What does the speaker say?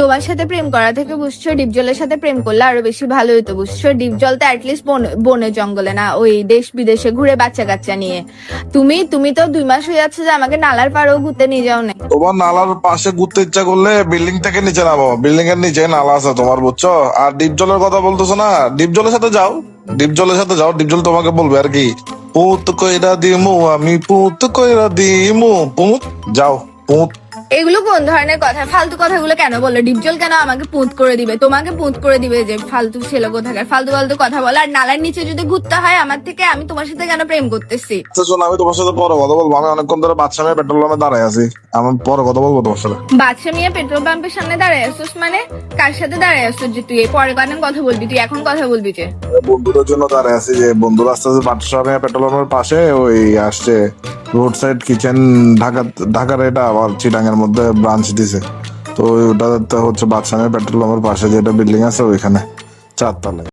তোমার সাথে প্রেম করা থেকে বুঝছ ডিপজলের সাথে প্রেম করলে আরও বেশি ভালো হতো বুঝছ? ডিপজল তো অ্যাটলিস্ট বনে জঙ্গলে না, ওই দেশ বিদেশে ঘুরে বাচ্চা কাচ্চা নিয়ে। তুমি তুমি তো দুই মাস হয়ে যাচ্ছে যে আমাকে নালার পাড়েও ঘুরতে নিয়ে যাও না তোমার নালার পাশে ঘুরতে ইচ্ছা করলে বিল্ডিং থেকে নিচে নামো। বিল্ডিং এর নিচে নালা আছে তোমার, বুঝছ? আর ডিপ জলের কথা বলতেছো না? ডিপ জলের সাথে যাও। ডিপ জলের সাথে যাও, ডিপ জল তোমাকে বলবে আর কি। পুত কইরা দিমু, আমি পুত কইরা দিমু। পুত, যাও, পুত। এগুলো কোন ধরনের কথা? ফালতু কথাগুলো কেন বলল? ডিপজল কেন আমাকে পুঁত করে দিবে? তোমাকে পুঁত করে দিবে যে ফালতু ছেলে কোথাকার? ফালতু ফালতু কথা বলে। আর নালার নিচে যদি ঘুরতে হয় আমার থেকে আমি তোমার সাথে কেন প্রেম করতেছি? শোনো আমি তোমার সাথে পরে কথা বলব। আমি অনেকক্ষণ ধরে বাচ্চা মেয়ে পেট্রোল পাম্পে দাঁড়ায় আছি। আমি পরে কথা বলব তোমার সাথে। বাচ্চা মেয়ে পেট্রোল পাম্পের সামনে দাঁড়ায় আসছিস মানে? কার সাথে দাঁড়ায় আসছিস যে তুই? এই পরে কেন কথা বলবি তুই এখন কথা বলবি যে? বন্ধুদের জন্য দাঁড়ায় আছি যে বন্ধুরা আসতে আসতে বাচ্চা মেয়ে পেট্রোল পাম্পের পাশে ওই আসছে রোড সাইড কিচেন ঢাকা, ঢাকার এটা আবার চিটাঙ্গের মধ্যে ব্রাঞ্চ দিছে। তো ওটা হচ্ছে বাদশাহের পেট্রোল পাম্পের পাশে যেটা বিল্ডিং আছে ওইখানে, চারতলায়।